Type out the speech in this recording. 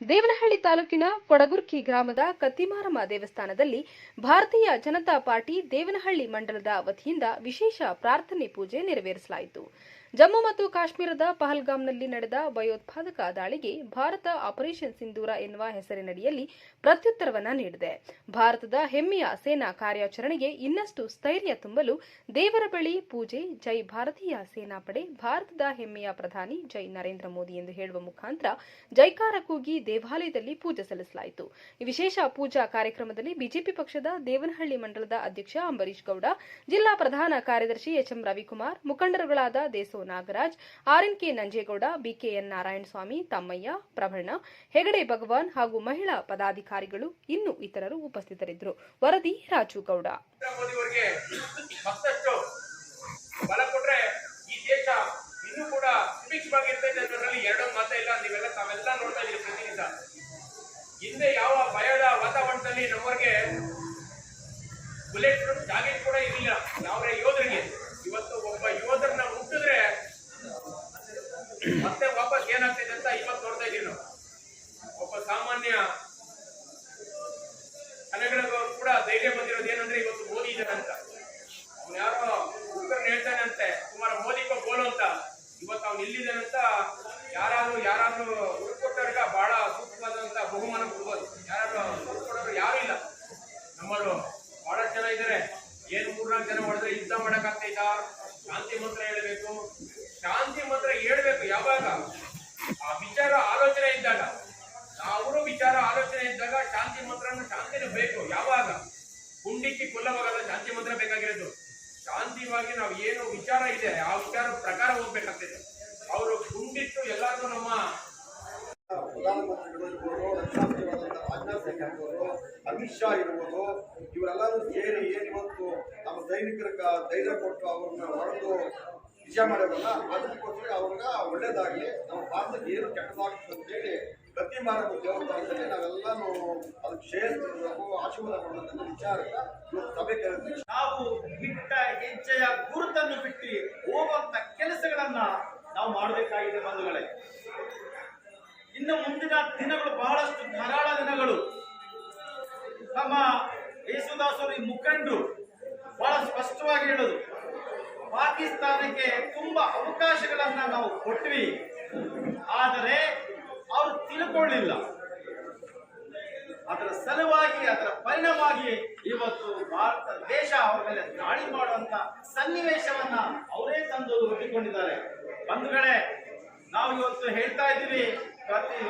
ದೇವನಹಳ್ಳಿ ತಾಲೂಕಿನ ಕೊಡಗುರ್ಕಿ ಗ್ರಾಮದ ಕತ್ತಿಮಾರಮ್ಮ ದೇವಸ್ಥಾನದಲ್ಲಿ ಭಾರತೀಯ ಜನತಾ ಪಾರ್ಟಿ ದೇವನಹಳ್ಳಿ ಮಂಡಲದ ವತಿಯಿಂದ ವಿಶೇಷ ಪ್ರಾರ್ಥನೆ ಪೂಜೆ ನೆರವೇರಿಸಲಾಯಿತು. ಜಮ್ಮು ಮತ್ತು ಕಾಶ್ಮೀರದ ಪಹಲ್ಗಾಮ್ನಲ್ಲಿ ನಡೆದ ಭಯೋತ್ಪಾದಕ ದಾಳಿಗೆ ಭಾರತ ಆಪರೇಷನ್ ಸಿಂಧೂರ ಎನ್ನುವ ಹೆಸರಿನಡಿಯಲ್ಲಿ ಪ್ರತ್ಯುತ್ತರವನ್ನ ನೀಡಿದೆ. ಭಾರತದ ಹೆಮ್ಮೆಯ ಸೇನಾ ಕಾರ್ಯಾಚರಣೆಗೆ ಇನ್ನಷ್ಟು ಸ್ಥೈರ್ಯ ತುಂಬಲು ದೇವರ ಬಳಿ ಪೂಜೆ, ಜೈ ಭಾರತೀಯ ಸೇನಾ ಪಡೆ ಭಾರತದ ಹೆಮ್ಮೆಯ ಪ್ರಧಾನಿ ಜೈ ನರೇಂದ್ರ ಮೋದಿ ಎಂದು ಹೇಳುವ ಮುಖಾಂತರ ಜೈಕಾರ ಕೂಗಿ ದೇವಾಲಯದಲ್ಲಿ ಪೂಜೆ ಸಲ್ಲಿಸಲಾಯಿತು. ಈ ವಿಶೇಷ ಪೂಜಾ ಕಾರ್ಯಕ್ರಮದಲ್ಲಿ ಬಿಜೆಪಿ ಪಕ್ಷದ ದೇವನಹಳ್ಳಿ ಮಂಡಲದ ಅಧ್ಯಕ್ಷ ಅಂಬರೀಶ್ ಗೌಡ, ಜಿಲ್ಲಾ ಪ್ರಧಾನ ಕಾರ್ಯದರ್ಶಿ ಎಚ್ಎಂ ರವಿಕುಮಾರ್, ಮುಖಂಡರುಗಳಾದ ದೇಸೋ ನಾಗರಾಜ್ ಆರ್ಎನ್ಕೆ ನಂಜೇಗೌಡ ಬಿಕೆಎನ್ ನಾರಾಯಣಸ್ವಾಮಿ, ತಮ್ಮಯ್ಯ ಪ್ರಭಣ್ಣ ಹೆಗಡೆ ಭಗವಾನ್ ಹಾಗೂ ಮಹಿಳಾ ಪದಾಧಿಕಾರಿಗಳು ಇನ್ನು ಇತರರು ಉಪಸ್ಥಿತರಿದ್ದರು. ವರದಿ ರಾಜು ಗೌಡ ನರೇಂದ್ರ ಮೋದಿ ಅವರಿಗೆ ಮತ್ತಷ್ಟು ಬಲ ಕೊಟ್ರೆ ಈ ದೇಶ ಇನ್ನೂ ಕೂಡ ಸುಭಿಕ್ಷವಾಗಿರ್ತೈತೆ ಅನ್ನೋದ್ರಲ್ಲಿ ಎರಡೊಂದು ಮಾತೇ ಇಲ್ಲ ನೀವೆಲ್ಲ ತಾವೆಲ್ಲ ನೋಡ್ತಾ ಇದ್ದೀರಿ ಪ್ರತಿನಿಧ ಹಿಂದೆ ಯಾವ ಭಯದ ವಾತಾವರಣದಲ್ಲಿ ನಮ್ಮವರಿಗೆ ಬುಲೆಟ್ ಪ್ರೂಫ್ ಕೂಡ ಇರಲಿಲ್ಲ. ಯಾವ ಯೋಧರಿಗೆ. ಇವತ್ತು ಒಬ್ಬ ಯೋಧರನ್ನ ಮುಟ್ಟಿದ್ರೆ ಮತ್ತೆ ವಾಪಸ್ ಏನಾಗ್ತಿದೆ ಅಂತ ಇವತ್ತು ನೋಡ್ತಾ ಇದೀವಿ ನಾವು. ಒಬ್ಬ ಸಾಮಾನ್ಯ ಕನ್ನಡಿಗರು ಕೂಡ ಧೈರ್ಯ ಬಂದಿರೋದು ಏನಂದ್ರೆ ಇವತ್ತು ಮೋದಿ ಇದ್ದಾನೆ ಅಂತ. ಯಾರೋ ಹೇಳ್ತಾನೆ ಅಂತೆ, ಕುಮಾರ ಮೋದಿ ಬೋಲು ಅಂತ. ಇವತ್ತು ಅವ್ನು ಇಲ್ಲಿದ್ದಾನೆ ಜನ ಇದ್ದಾರೆ. ಏನು ಮೂರ್ನಾಲ್ಕು ಜನ ಹೊಡೆದ್ರೆ ಯುದ್ಧ ಮಾಡಕ್ ಶಾಂತಿ ಮಂತ್ರ ಹೇಳ್ಬೇಕು. ಶಾಂತಿ ಮಂತ್ರ ಹೇಳ್ಬೇಕು ಯಾವಾಗ? ಆ ವಿಚಾರ ಆಲೋಚನೆ ಇದ್ದಾಗ. ಅವರು ವಿಚಾರ ಆಲೋಚನೆ ಇದ್ದಾಗ ಶಾಂತಿ ಮಂತ್ರ ಶಾಂತಿನೇ ಬೇಕು. ಯಾವಾಗ? ಗುಂಡಿಕ್ಕಿ ಕೊಲ್ಲವಾಗಲ್ಲ ಶಾಂತಿ ಮಂತ್ರ ಬೇಕಾಗಿರೋದು. ಶಾಂತಿವಾಗಿ ನಾವು ಏನು ವಿಚಾರ ಇದೆ, ಆ ವಿಚಾರ ಪ್ರಕಾರ ಹೋಗ್ಬೇಕಾಗ್ತದೆ. ಅವರು ಗುಂಡಿಟ್ಟು ಎಲ್ಲಾದ್ರೂ ನಮ್ಮ ಅಮಿತ್ ಶಾ ಇರ್ಬೋದು ಇವರೆಲ್ಲರೂ ಸೇರಿ ಏನು ಇವತ್ತು ನಮ್ಮ ಸೈನಿಕರ ಧೈರ್ಯ ಕೊಟ್ಟು ಅವ್ರನ್ನ ಹೊಡೆದು ವಿಷಯ ಮಾಡೋದಲ್ಲ ಅದಕ್ಕೋಸ್ಕರ ಅವ್ರನ್ನ ಒಳ್ಳೇದಾಗಲಿ ನಮ್ಮ ಭಾರತಕ್ಕೆ ಏನು ಕೆಟ್ಟದಾಗ್ತದೆ ಅಂತೇಳಿ ಗತಿ ಮಾರಕ ದೇವಸ್ಥಾನದಲ್ಲಿ ನಾವೆಲ್ಲನೂ ಅದಕ್ಕೆ ಶೇರ್ ಕೊಡಬೇಕು ಆಶೀರ್ವಾದ ಕೊಡಬೇಕಂತ ವಿಚಾರಕ್ಕೆ ಸಭೆ ಕರೆದಿದ್ದೀವಿ ನಾವು ಇಟ್ಟ ಹೆಜ್ಜೆಯ ಗುರುತನ್ನು ಬಿಟ್ಟು ಹೋಗುವಂತ ಕೆಲಸಗಳನ್ನ ನಾವು ಮಾಡಬೇಕಾಗಿದೆ ಬಂಧುಗಳೇ ಇನ್ನು ಮುಂದಿನ ದಿನಗಳು ಬಹಳಷ್ಟು ಧಾರಾಳ ದಿನಗಳು. ನಮ್ಮ ಯೇಸುದಾಸರು ಈ ಮುಖಂಡರು ಬಹಳ ಸ್ಪಷ್ಟವಾಗಿ ಹೇಳೋದು. ಪಾಕಿಸ್ತಾನಕ್ಕೆ ತುಂಬಾ ಅವಕಾಶಗಳನ್ನ ನಾವು ಕೊಟ್ವಿ. ಆದರೆ ಅವರು ತಿಳ್ಕೊಳ್ಳಿಲ್ಲ. ಅದರ ಸಲುವಾಗಿ, ಅದರ ಪರಿಣಾಮವಾಗಿ ಇವತ್ತು ಭಾರತ ದೇಶ ಅವರ ಮೇಲೆ ದಾಳಿ ಮಾಡುವಂತ ಸನ್ನಿವೇಶವನ್ನ ಅವರೇ ತಂದು ಒಪ್ಪಿಕೊಂಡಿದ್ದಾರೆ. ಬಂಧುಗಳೇ, ನಾವು ಇವತ್ತು ಹೇಳ್ತಾ ಇದ್ದೀವಿ ಪ್ರತಿ